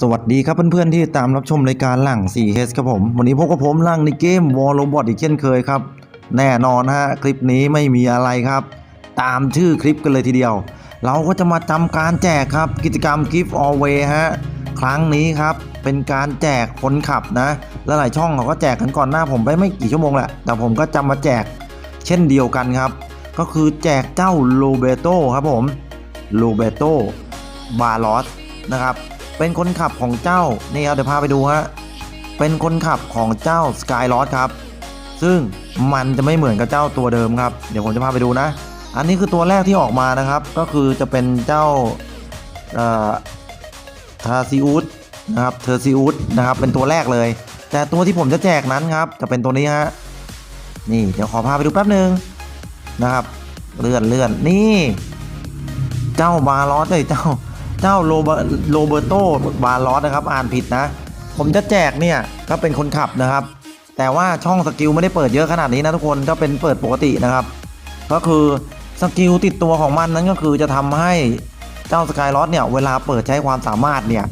สวัสดีครับเพื่อนๆที่ตามรับชมรายการหลัง 4H ครับผม วันนี้พบกับผมหลังในเกม War Robot อีกเช่นเคยครับ แน่นอนฮะคลิปนี้ไม่มีอะไรครับ ตามชื่อคลิปกันเลยทีเดียว เราก็จะมาทำการแจกครับกิจกรรม Gift Away ฮะครั้งนี้ครับเป็นการแจกคนขับนะและหลายช่องเขาก็แจกกันก่อนหน้าผมไปไม่กี่ชั่วโมงแหละแต่ผมก็จะมาแจกเช่นเดียวกันครับ ก็คือแจกเจ้าโลเบโตครับผม ลเบโตบาลอสนะครับ เป็นคนขับของเจ้า นี่ครับเดี๋ยวพาไปดูฮะ เป็นคนขับของเจ้าสกายลอ d ครับ ซึ่งมันจะไม่เหมือนกับเจ้าตัวเดิมครับ เดี๋ยวผมจะพาไปดูนะ อันนี้คือตัวแรกที่ออกมานะครับ ก็คือจะเป็นเจ้าทาซิอุสนะครับเทอร์ซิอุสนะครับ เป็นตัวแรกเลย แต่ตัวที่ผมจะแจกนั้นครับ จะเป็นตัวนี้ฮะ นี่เดี๋ยวขอพาไปดูแป๊บหนึ่งนะครับ เลื่อนเลื่อนนี่ เจ้าบาลอสเลยเจ้าเจ้าโรเบโรเบโตบาลอสนะครับ อ่านผิดนะ ผมจะแจกเนี่ยก็เป็นคนขับนะครับ แต่ว่าช่องสกิลไม่ได้เปิดเยอะขนาดนี้นะทุกคนก็เป็นเปิดปกตินะครับ ก็คือสกิลติดตัวของมันนั้นก็คือจะทำให้เจ้าสกายลอ d เนี่ยเวลาเปิดใช้ความสามารถเนี่ย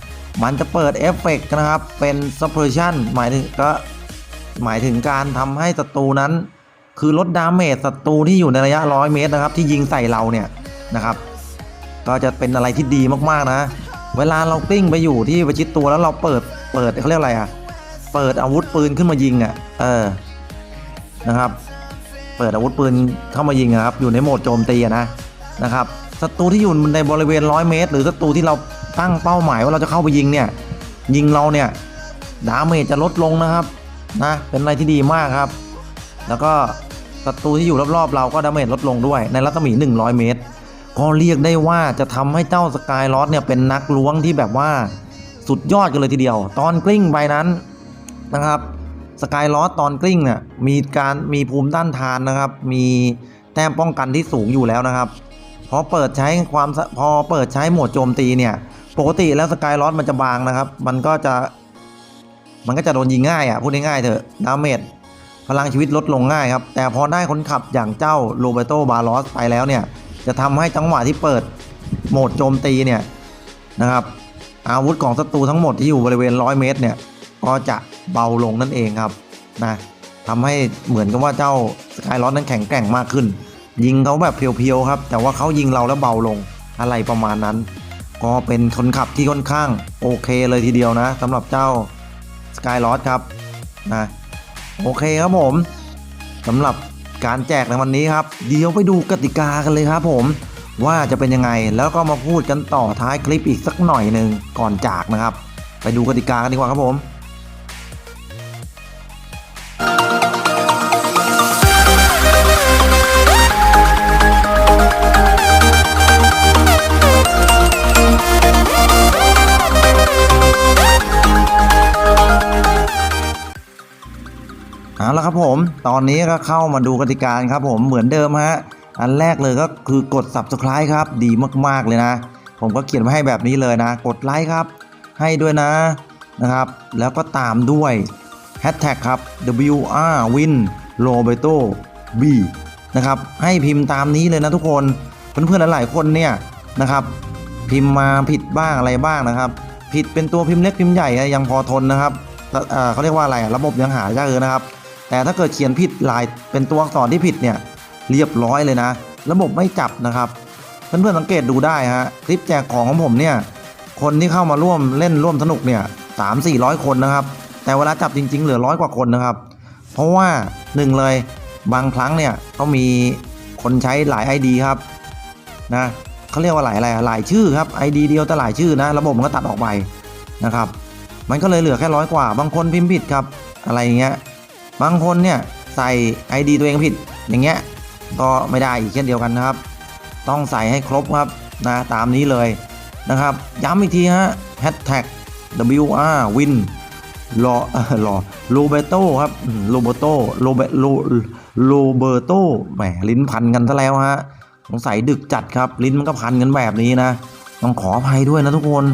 มันจะเปิดเอฟเฟกต์นะครับเป็น suppression หมายถึงก็หมายถึงการทำให้ศัตรูนั้น คือลดดาเมจศัตรูที่อยู่ในระยะ 100 เมตรนะครับ ที่ยิงใส่เราเนี่ยนะครับ ก็จะเป็นอะไรที่ดีมากๆนะ เวลาเรากลิ้งไปอยู่ที่ประชิดตัวแล้วเราเปิดเปิดเขาเรียกอะไรอะ เปิดอาวุธปืนขึ้นมายิงอะ เออ นะครับ เปิดอาวุธปืนเข้ามายิงอะครับ อยู่ในโหมดโจมตีนะนะครับศัตรูที่อยู่ในบริเวณ100เมตร หรือศัตรูที่เราตั้งเป้าหมายว่าเราจะเข้าไปยิงเนี่ย ยิงเราเนี่ยดาเมจจะลดลงนะครับนะเป็นอะไรที่ดีมากครับ แล้วก็ศัตรูที่อยู่รอบๆ เราก็ดาเมจลดลงด้วยในรัศมี 100 เมตร ก็เรียกได้ว่าจะทำให้เจ้าสกายลอ d เนี่ยเป็นนักล้วงที่แบบว่าสุดยอดกันเลยทีเดียว ตอนกลิ้งไปนั้นนะครับสกายลอ d ตอนกลิ้งเนี่ยมีการมีภูมิต้านทานนะครับ มีแต้มป้องกันที่สูงอยู่แล้วนะครับพอเปิดใช้ความพอเปิดใช้โหมดโจมตีเนี่ยปกติแล้วสกายลอ d มันจะบางนะครับ มันก็จะมันก็จะโดนยิงง่ายอะพูดง่ายๆเถอะดาเมจพลังชีวิตลดลงง่ายครับ แต่พอได้คนขับอย่างเจ้าโรเบโตบาลอสไปแล้วเนี่ย จะทำให้จังหวะที่เปิดโหมดโจมตีเนี่ยนะครับ อาวุธของศัตรูทั้งหมดที่อยู่บริเวณ 100 เมตรเนี่ยก็จะเบาลงนั่นเองครับนะทำให้เหมือนกับว่าเจ้าสกายลอ d นั้นแข็งแกร่งมากขึ้น ยิงเขาแบบเพียวๆครับ แต่ว่าเขายิงเราแล้วเบาลงอะไรประมาณนั้น ก็เป็นคนขับที่ค่อนข้างโอเคเลยทีเดียวนะสำหรับเจ้าสกายลอ d ครับนะโอเคครับผมสำหรับ การแจกในวันนี้ครับ เดี๋ยวไปดูกติกากันเลยครับผมว่าจะเป็นยังไงแล้วก็มาพูดกันต่อท้ายคลิปอีกสักหน่อยหนึ่งก่อนจากนะครับ ไปดูกติกากันดีกว่าครับผม เอาละครับผมตอนนี้ก็เข้ามาดูกติกาครับผมเหมือนเดิมฮะอันแรกเลยก็คือกด subscribe ครับ ดีมากๆเลยนะ ผมก็เขียนไว้ให้แบบนี้เลยนะ กดไลค์ครับ ให้ด้วยนะนะครับ แล้วก็ตามด้วย hashtag ครับ WR Win Roberto B นะครับ ให้พิมพ์ตามนี้เลยนะทุกคนเพื่อนๆหลายๆคนเนี่ยนะครับ พิมพ์มาผิดบ้างอะไรบ้างนะครับ ผิดเป็นตัวพิมพ์เล็กพิมพ์ใหญ่ยังพอทนนะครับเขาเรียกว่าอะไรระบบยังหายากเลยนะครับ แต่ถ้าเกิดเขียนผิดลายเป็นตัวอักษรที่ผิดเนี่ยเรียบร้อยเลยนะ ระบบไม่จับนะครับ เพื่อนๆสังเกตดูได้ฮะคลิปแจกของของผมเนี่ยคนที่เข้ามาร่วมเล่นร่วมสนุกเนี่ยสามสี่ร้อยคนนะครับ แต่เวลาจับจริง ๆ เหลือร้อยกว่าคนนะครับ เพราะว่าหนึ่งเลยบางครั้งเนี่ยก็มีคนใช้หลาย ID ครับนะเขาเรียกว่าหลายอะไรหลายชื่อครับ ID เดียวแต่หลายชื่อนะ ระบบมันก็ตัดออกไปนะครับ มันก็เลยเหลือแค่ร้อยกว่า บางคนพิมพ์ผิดครับ อะไรอย่างเงี้ย บางคนเนี่ยใส่ ID ตัวเองผิดอย่างเงี้ยก็ไม่ได้อีกเช่นเดียวกันนะครับ ต้องใส่ให้ครบครับนะตามนี้เลยนะครับ ย้ำอีกทีฮะ hashtag WR win รอรอโรเบโตครับโรเบโตโรเบโรโรเบโตแหมลิ้นพันกันซะแล้วฮะสงสัยดึกจัดครับ ลิ้นมันก็พันกันแบบนี้นะ ต้องขออภัยด้วยนะทุกคน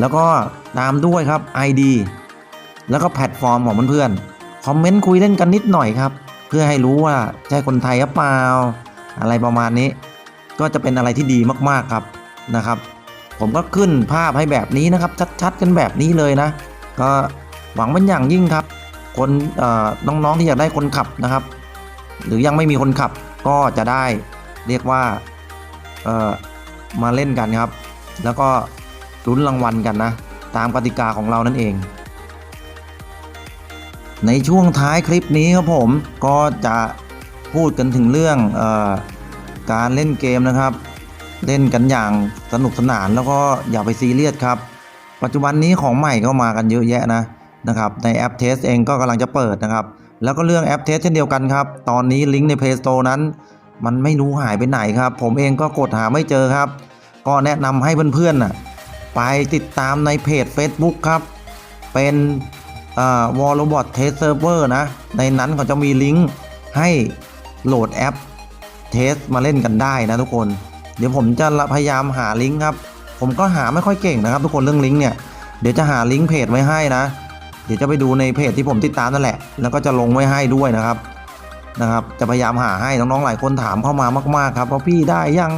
แล้วก็ตามด้วยครับ ID แล้วก็แพลตฟอร์มของเพื่อนๆ คอมเมนต์คุยเล่นกันนิดหน่อยครับ เพื่อให้รู้ว่าใช่คนไทยหรือเปล่า อะไรประมาณนี้ ก็จะเป็นอะไรที่ดีมากๆครับนะครับ ผมก็ขึ้นภาพให้แบบนี้นะครับ ชัดๆกันแบบนี้เลยนะ ก็หวังเป็นอย่างยิ่งครับ คนน้องๆที่อยากได้คนขับนะครับ หรือยังไม่มีคนขับก็จะได้เรียกว่ามาเล่นกันครับ แล้วก็ลุ้นรางวัลกันนะ ตามกติกาของเรานั่นเอง ในช่วงท้ายคลิปนี้ครับผมก็จะพูดกันถึงเรื่องออการเล่นเกมนะครับ เล่นกันอย่างสนุกสนานแล้วก็อย่าไปซีเรียสครับ ปัจจุบันนี้ของใหม่ก็มากันเยอะแยะนะนะครับในแอปเทสเองก็กำลังจะเปิดนะครับ แล้วก็เรื่องแอปเทสเช่นเดียวกันครับ ตอนนี้ลิงก์ใน Play Store นั้น มันไม่รู้หายไปไหนครับ ผมเองก็กดหาไม่เจอครับ ก็แนะนำให้เพื่อนๆน่ะไปติดตามในเพจ Facebook ครับ เป็น วอล l บอ t เทสเซิร์ฟเวอร์นะ ในนั้นเขาจะมีลิงก์ให้โหลดแอปเทสมาเล่นกันได้นะทุกคน เดี๋ยวผมจะพยายามหาลิงก์ครับ ผมก็หาไม่ค่อยเก่งนะครับ ทุกคนเรื่องลิงก์เนี่ย เดี๋ยวจะหาลิงก์เพจไว้ให้นะ เดี๋ยวจะไปดูในเพจที่ผมติดตามนั่นแหละ แล้วก็จะลงไว้ให้ด้วยนะครับ นะครับ จะพยายามหาให้น้องๆหลายคนถามเข้ามามากๆครับว่าพี่ได้ยัง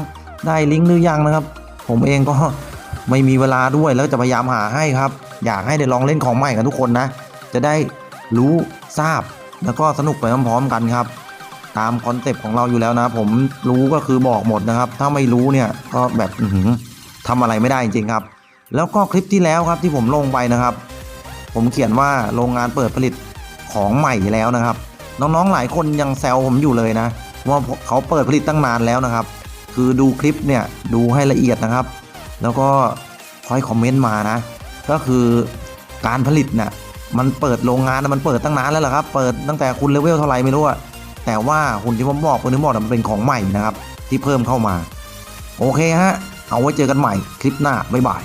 ได้ลิงก์หรือยังนะครับ ผมเองก็ไม่มีเวลาด้วยแล้วจะพยายามหาให้ครับ อยากให้ได้ลองเล่นของใหม่กันทุกคนนะ จะได้รู้ทราบแล้วก็สนุกไปพร้อมๆกันครับ ตามคอนเซปต์ของเราอยู่แล้วนะ ผมรู้ก็คือบอกหมดนะครับ ถ้าไม่รู้เนี่ยก็แบบอื้อหือทำอะไรไม่ได้จริงๆครับ แล้วก็คลิปที่แล้วครับที่ผมลงไปนะครับ ผมเขียนว่าโรงงานเปิดผลิตของใหม่แล้วนะครับ น้องๆหลายคนยังแซวผมอยู่เลยนะ ว่าเขาเปิดผลิตตั้งนานแล้วนะครับ คือดูคลิปเนี่ยดูให้ละเอียดนะครับ แล้วก็คอยคอมเมนต์มานะ ก็คือการผลิตเนี่ย มันเปิดโรงงานนะมันเปิดตั้งนานแล้วเหละครับ เปิดตั้งแต่คุณเลเวลเท่าไหร่ไม่รู้อะแต่ว่าหุ่นที่ผมบอกคุณที่บอกมันเป็นของใหม่นะครับ ที่เพิ่มเข้ามา โอเคฮะ เอาไว้เจอกันใหม่คลิปหน้า บ๊ายบาย